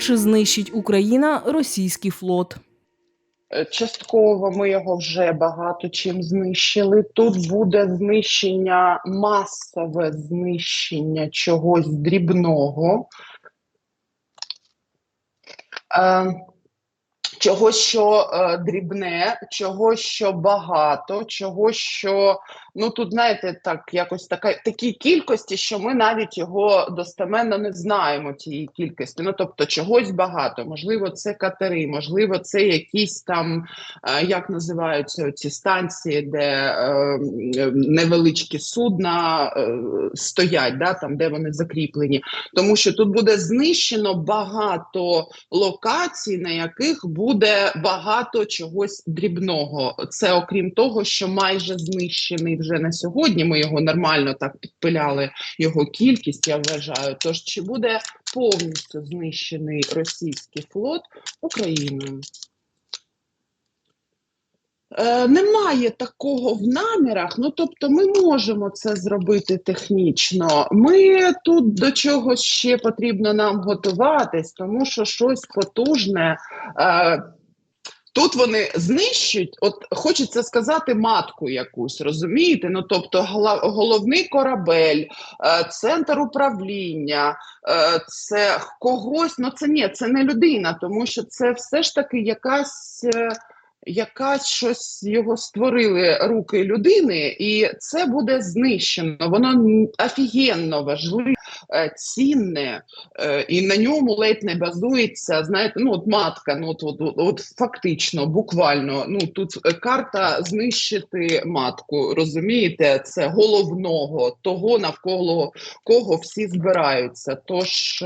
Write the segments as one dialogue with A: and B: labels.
A: Чи знищить Україна російський флот?
B: Е, Частково ми його вже багато чим знищили. Тут буде знищення, масове знищення чогось дрібного. Е, Чого, що е, дрібне, чого, що багато, чого, що ну тут знаєте, так якось така такі кількості, що ми навіть його достеменно не знаємо цієї кількості. Ну тобто, чогось багато. Можливо, це катери, можливо, це якісь там е, як називаються ці станції, де е, невеличкі судна е, стоять, да, там де вони закріплені. Тому що тут буде знищено багато локацій, на яких буде багато чогось дрібного. Це окрім того, що майже знищений вже на сьогодні. Ми його нормально так підпиляли його кількість. Я вважаю. Тож чи буде повністю знищений російський флот Україною? Е, немає такого в намірах. Ну тобто, ми можемо це зробити технічно. Ми тут до чогось ще потрібно нам готуватись, тому що щось потужне. Е, Тут вони знищують, от хочеться сказати, матку якусь, розумієте? Ну тобто, головний корабель, е, центр управління, е, це когось. Ну це ні, це не людина, тому що це все ж таки якась. е, Якась щось його створили руки людини, і це буде знищено. Воно офігенно важливе, е, цінне, е, і на ньому ледь не базується. Знаєте, ну от матка, ну от, от, от, от фактично, буквально. Ну тут е, карта знищити матку. Розумієте, це головного того, навколо кого всі збираються. Тож.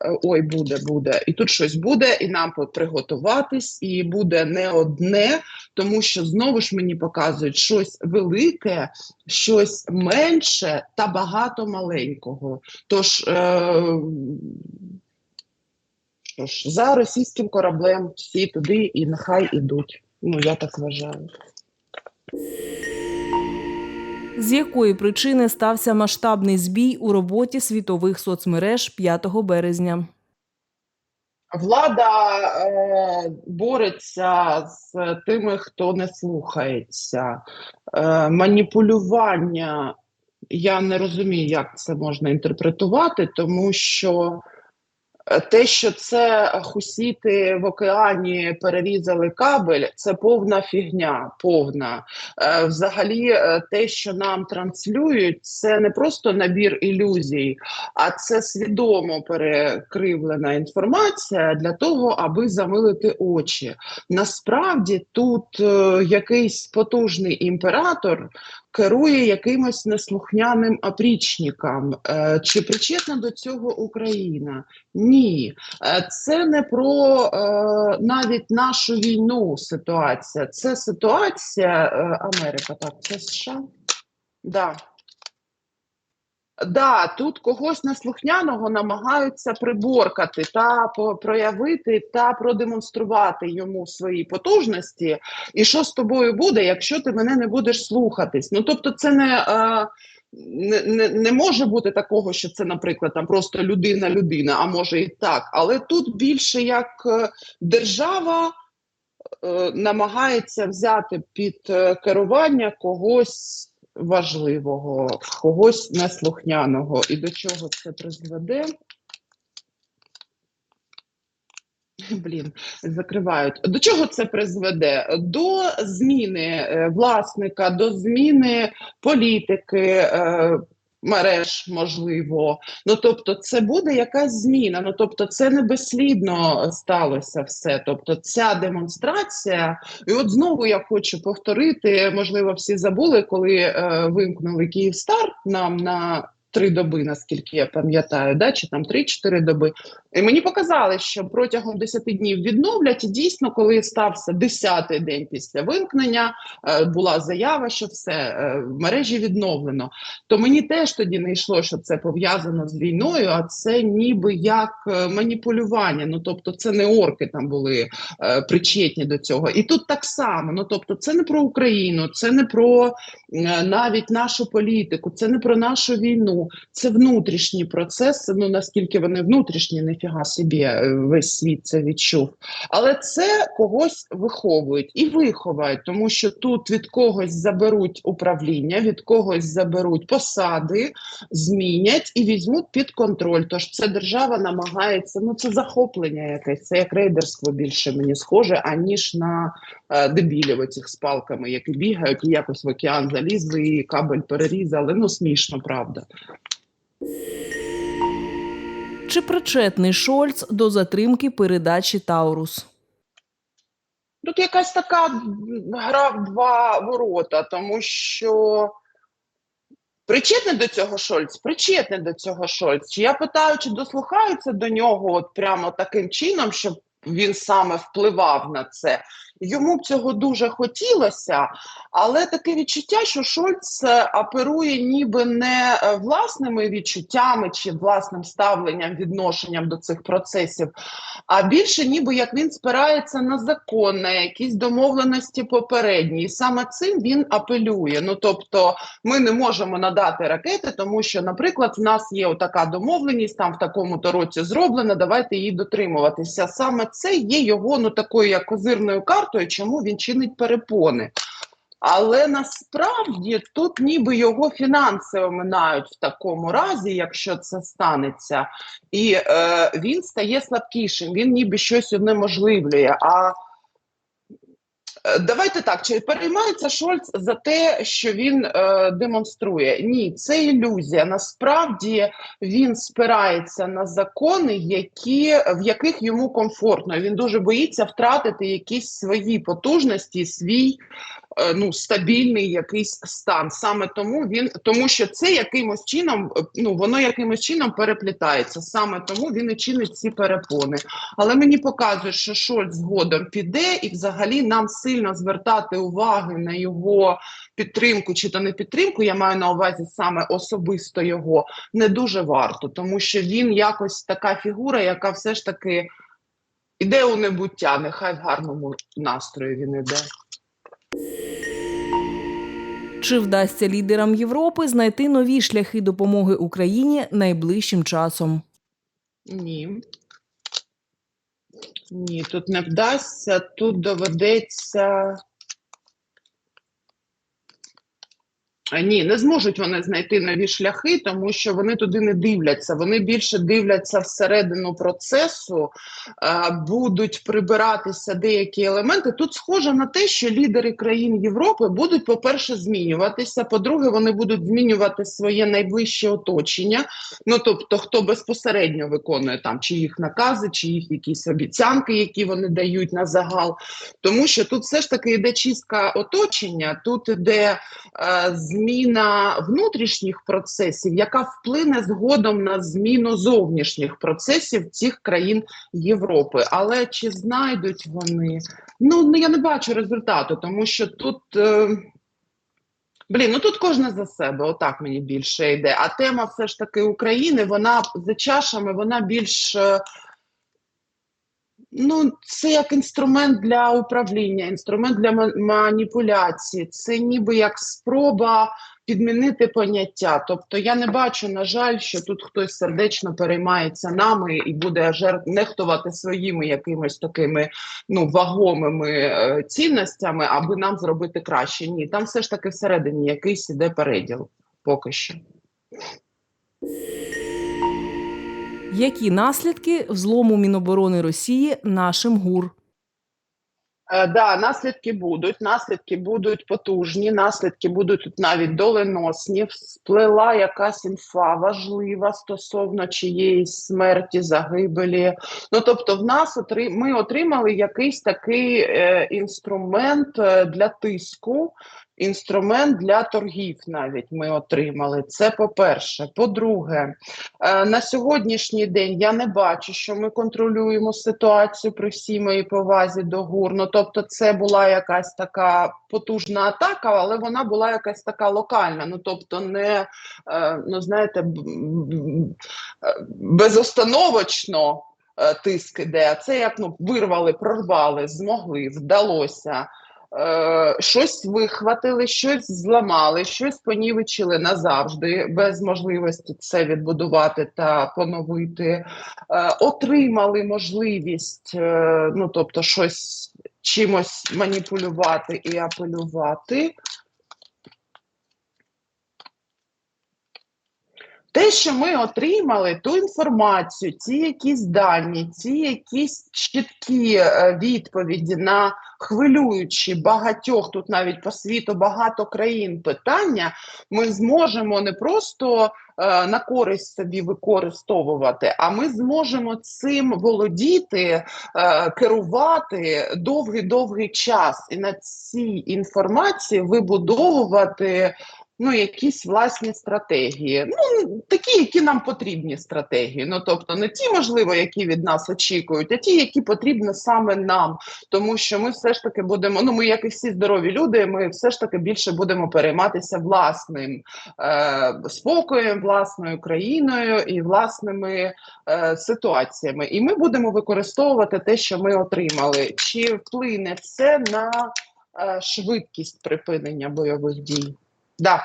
B: Е, Ой, буде, буде. І тут щось буде, і нам приготуватись, і буде не одне, тому що знову ж мені показують щось велике, щось менше та багато маленького. Тож, е, що за російським кораблем всі туди і нехай ідуть. Ну, я так вважаю.
A: З якої причини стався масштабний збій у роботі світових соцмереж 5 березня?
B: Влада е, бореться з тими, хто не слухається. Е, маніпулювання. Я не розумію, як це можна інтерпретувати, тому що те, що це хусіти в океані перерізали кабель, це повна фігня. Повна. Е, взагалі, е, те, що нам транслюють, це не просто набір ілюзій, а це свідомо перекривлена інформація для того, аби замилити очі. Насправді тут е, якийсь потужний імператор керує якимось неслухняним опрічником. Е, чи причетна до цього Україна? Ні, Е, це не про е, навіть нашу війну ситуація. Це ситуація Америка. Так, це США. Да. Да, тут когось неслухняного намагаються приборкати та проявити та продемонструвати йому свої потужності. І що з тобою буде, якщо ти мене не будеш слухатись? Ну тобто, це не, е, не, не, не може бути такого, що це, наприклад, там просто людина-людина, а може і так. Але тут більше як е, держава е, намагається взяти під е, керування когось важливого, когось неслухняного. І до чого це призведе? Блін, закривають. До чого це призведе? До зміни е, власника, до зміни політики. Мереж можливо, ну тобто, це буде якась зміна. Ну тобто, це не безслідно сталося все. Тобто, ця демонстрація, і от знову я хочу повторити. Можливо, всі забули, коли е, вимкнули Київстар нам на три доби, наскільки я пам'ятаю, да, чи там три-чотири доби. І мені показали, що протягом 10 днів відновлять. І дійсно, коли стався 10-й день після вимкнення, е, була заява, що все е, в мережі відновлено. То мені теж тоді не йшло, що це пов'язано з війною, а це ніби як е, маніпулювання. Ну тобто, це не орки там були причетні до цього. І тут так само. Ну тобто, це не про Україну, це не про навіть нашу політику, це не про нашу війну. Це внутрішні процеси. Ну наскільки вони внутрішні, ніфіга собі е, весь світ це відчув. Але це когось виховують і виховають, тому що тут від когось заберуть управління, від когось заберуть посади, змінять і візьмуть під контроль. Тож це держава намагається. Ну це захоплення якесь, це як рейдерство більше мені схоже, аніж на е, дебілів оцих з палками, які бігають і якось в океан залізли, і кабель перерізали. Ну смішно, правда.
A: Чи причетний Шольц до затримки передачі Таурус?
B: Тут якась така гра в два ворота, тому що причетний до цього Шольц, причетний до цього Шольц. Я питаю, чи дослухаються до нього от прямо таким чином, щоб він саме впливав на це. Йому б цього дуже хотілося, але таке відчуття, що Шольц е, оперує ніби не е, власними відчуттями чи власним ставленням, відношенням до цих процесів, а більше ніби як він спирається на закон, на якісь домовленості попередні. І саме цим він апелює. Ну тобто, ми не можемо надати ракети, тому що, наприклад, в нас є така домовленість, там в такому то році зроблена. Давайте її дотримуватися. Саме це є його ну такою як козирною картою, чому він чинить перепони. Але насправді тут ніби його фінанси оминають в такому разі, якщо це станеться, і е, він стає слабкішим, він ніби щось унеможливлює. А давайте так, чи переймається Шольц за те, що він е, демонструє? Ні, це ілюзія. Насправді він спирається на закони, які, в яких йому комфортно. Він дуже боїться втратити якісь свої потужності, свій е, ну, стабільний якийсь стан. Саме тому він, тому що це якимось чином, е, ну воно якимось чином переплітається. Саме тому він і чинить ці перепони. Але мені показує, що Шольц згодом піде, і взагалі нам сильно звертати уваги на його підтримку чи то не підтримку. Я маю на увазі саме особисто його не дуже варто, тому що він якось така фігура, яка все ж таки іде у небуття. Нехай в гарному настрої він іде.
A: Чи вдасться лідерам Європи знайти нові шляхи допомоги Україні найближчим часом?
B: Ні. Ні, тут не вдасться, тут доведеться. А, Ні, не зможуть вони знайти нові шляхи, тому що вони туди не дивляться. Вони більше дивляться всередину процесу, е, будуть прибиратися деякі елементи. Тут схоже на те, що лідери країн Європи будуть, по-перше, змінюватися. По-друге, вони будуть змінювати своє найближче оточення. Ну тобто, хто безпосередньо виконує там чи їх накази, чи їх якісь обіцянки, які вони дають на загал. Тому що тут все ж таки йде чистка оточення, тут іде е, зміна внутрішніх процесів, яка вплине згодом на зміну зовнішніх процесів цих країн Європи. Але чи знайдуть вони? Ну ну, я не бачу результату, тому що тут. Е, Блін, ну тут кожна за себе, отак мені більше йде. А тема все ж таки України, вона за чашами, вона більш е, Ну, це як інструмент для управління, інструмент для маніпуляції. Це ніби як спроба підмінити поняття. Тобто я не бачу, на жаль, що тут хтось сердечно переймається нами і буде жер... нехтувати своїми якимись такими ну, вагомими е, цінностями, аби нам зробити краще. Ні, там все ж таки всередині якийсь іде переділ поки що.
A: Які наслідки взлому Міноборони Росії нашим ГУР?
B: Е, да, наслідки будуть, наслідки будуть потужні, наслідки будуть навіть доленосні. Сплила якась інфа важлива стосовно чиєїсь смерті, загибелі. Ну тобто, в нас отри... ми отримали якийсь такий е, інструмент е, для тиску. Інструмент для торгів навіть ми отримали. Це по-перше. По-друге, е, на сьогоднішній день я не бачу, що ми контролюємо ситуацію при всій моїй повазі до ГУР. Ну, тобто, це була якась така потужна атака, але вона була якась така локальна. Ну тобто, не е, ну знаєте, е, безостановочно тиск іде. А це як ну вирвали, прорвали, змогли, вдалося. Е, щось вихватили, щось зламали, щось понівечили назавжди, без можливості це відбудувати та поновити, е, отримали можливість, е, ну тобто, щось чимось маніпулювати і апелювати. Те, що ми отримали, ту інформацію, ці якісь дані, ці якісь чіткі е, відповіді на хвилюючі багатьох тут навіть по світу багато країн питання, ми зможемо не просто е, на користь собі використовувати, а ми зможемо цим володіти, е, керувати довгий-довгий час, і на цій інформації вибудовувати ну, якісь власні стратегії. Ну, такі, які нам потрібні стратегії. Ну, тобто, не ті, можливо, які від нас очікують, а ті, які потрібні саме нам. Тому що ми все ж таки будемо, ну ми, як і всі здорові люди, ми все ж таки більше будемо перейматися власним е, спокоєм, власною країною і власними е, ситуаціями. І ми будемо використовувати те, що ми отримали. Чи вплине це на е, швидкість припинення бойових дій? Да.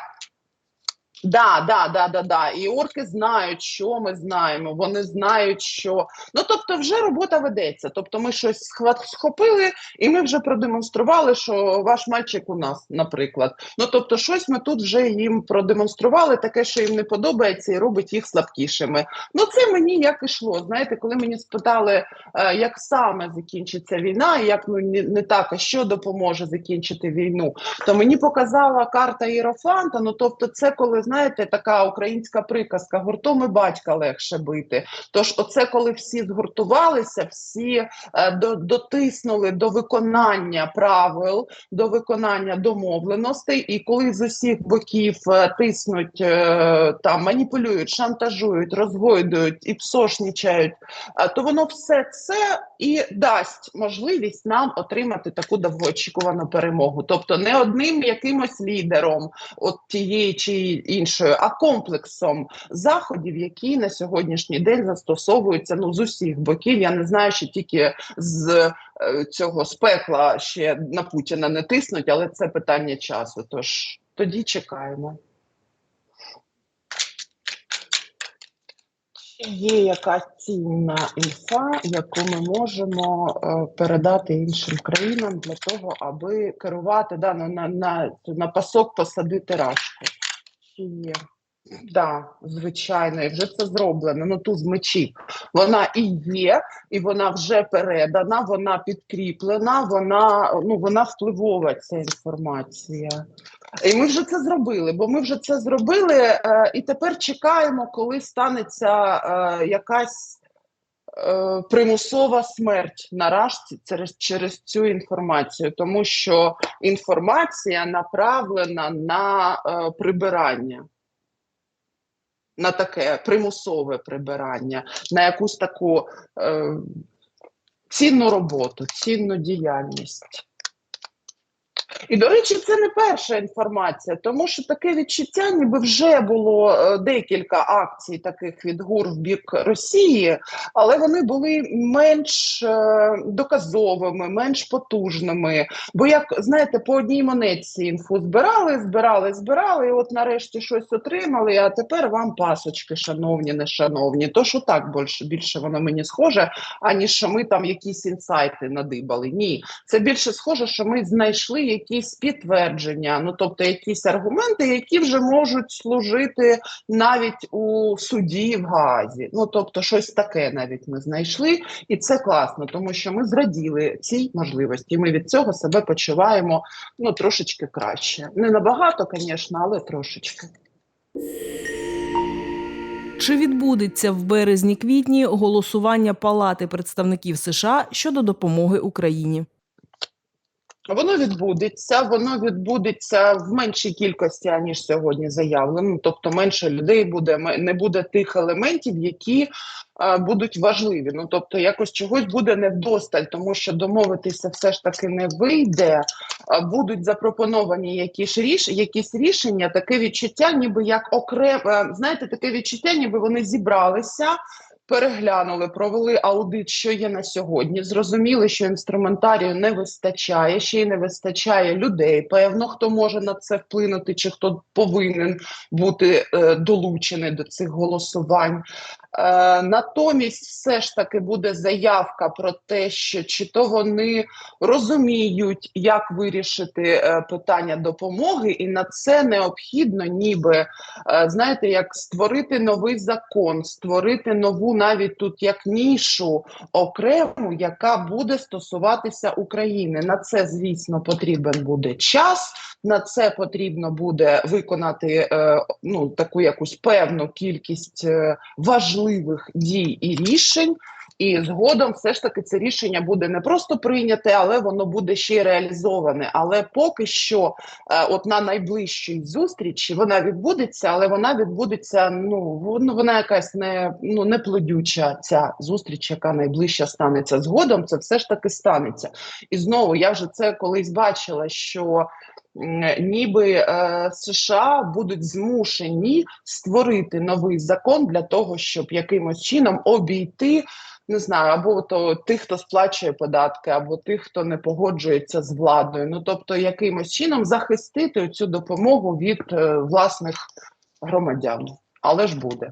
B: Да, да, да, да, да. І орки знають, що ми знаємо. Вони знають, що ну тобто, вже робота ведеться. Тобто, ми щось схопили, і ми вже продемонстрували, що ваш мальчик у нас, наприклад. Ну тобто, щось ми тут вже їм продемонстрували, таке, що їм не подобається, і робить їх слабкішими. Ну це мені як ішло. Знаєте, коли мені спитали, е, як саме закінчиться війна, і як ну не так, а що допоможе закінчити війну, то мені показала карта Єрофанта. Ну тобто, це коли знаєте, така українська приказка: гуртом і батька легше бити. Тож, оце коли всі згуртувалися, всі е, до, дотиснули до виконання правил, до виконання домовленостей, і коли з усіх боків е, тиснуть е, там, маніпулюють, шантажують, розгойдують і псошнічають, то воно все це і дасть можливість нам отримати таку довгоочікувану перемогу. Тобто не одним якимось лідером, от тієї чи іншої, а комплексом заходів, які на сьогоднішній день застосовуються ну з усіх боків. Я не знаю, що тільки з е, цього з пекла ще на Путіна не тиснуть, але це питання часу. Тож тоді чекаємо. Є якась цінна інфа, яку ми можемо е, передати іншим країнам для того, аби керувати да, на, на, на пасок посадити рашку? Є? Да, звичайно, і вже це зроблено. Ну туз мечів. Вона і є, і вона вже передана, вона підкріплена, вона ну вона впливова ця інформація. І ми вже це зробили, бо ми вже це зробили, е, і тепер чекаємо, коли станеться е, якась примусова смерть на рашці через, через цю інформацію, тому що інформація направлена на е, прибирання. На таке примусове прибирання, на якусь таку е, цінну роботу, цінну діяльність. І, до речі, це не перша інформація, тому що таке відчуття, ніби вже було е, декілька акцій таких від ГУР в бік Росії, але вони були менш е, доказовими, менш потужними. Бо, як знаєте, по одній монетці інфу збирали, збирали, збирали, і от нарешті щось отримали. А тепер вам пасочки, шановні, не шановні. То що так більше більше воно мені схоже, аніж що ми там якісь інсайти надибали. Ні, це більше схоже, що ми знайшли якісь підтвердження, ну тобто якісь аргументи, які вже можуть служити навіть у суді в Гаазі. Ну тобто, щось таке навіть ми знайшли, і це класно, тому що ми зраділи цій можливості. Ми від цього себе почуваємо ну трошечки краще. Не набагато, звісно, але трошечки.
A: Чи відбудеться в березні-квітні голосування Палати представників США щодо допомоги Україні?
B: Воно відбудеться, воно відбудеться в меншій кількості, аніж сьогодні заявлено. Тобто менше людей буде, не буде тих елементів, які е, будуть важливі. Ну тобто, якось чогось буде невдосталь, тому що домовитися все ж таки не вийде. Е, Будуть запропоновані якісь ріш, якісь рішення, таке відчуття, ніби як окремо, знаєте, таке відчуття, ніби вони зібралися. Переглянули, провели аудит, що є на сьогодні. Зрозуміли, що інструментарію не вистачає, ще й не вистачає людей. Певно, хто може на це вплинути, чи хто повинен бути е, долучений до цих голосувань. Е, натомість, все ж таки буде заявка про те, що чи то вони розуміють, як вирішити е, питання допомоги, і на це необхідно, ніби е, знаєте, як створити новий закон, створити нову навіть тут як нішу окрему, яка буде стосуватися України. На це, звісно, потрібен буде час. На це потрібно буде виконати е, ну таку якусь певну кількість е, важливих дій і рішень. І згодом все ж таки це рішення буде не просто прийняте, але воно буде ще й реалізоване. Але поки що, е, от на найближчій зустрічі вона відбудеться, але вона відбудеться. Ну вон- вона якась не ну не плодюча ця зустріч, яка найближча станеться згодом. Це все ж таки станеться. І знову я вже це колись бачила, що ніби е, США будуть змушені створити новий закон для того, щоб якимось чином обійти. Не знаю, або то тих, хто сплачує податки, або тих, хто не погоджується з владою. Ну тобто, якимось чином захистити цю допомогу від е, власних громадян. Але ж буде.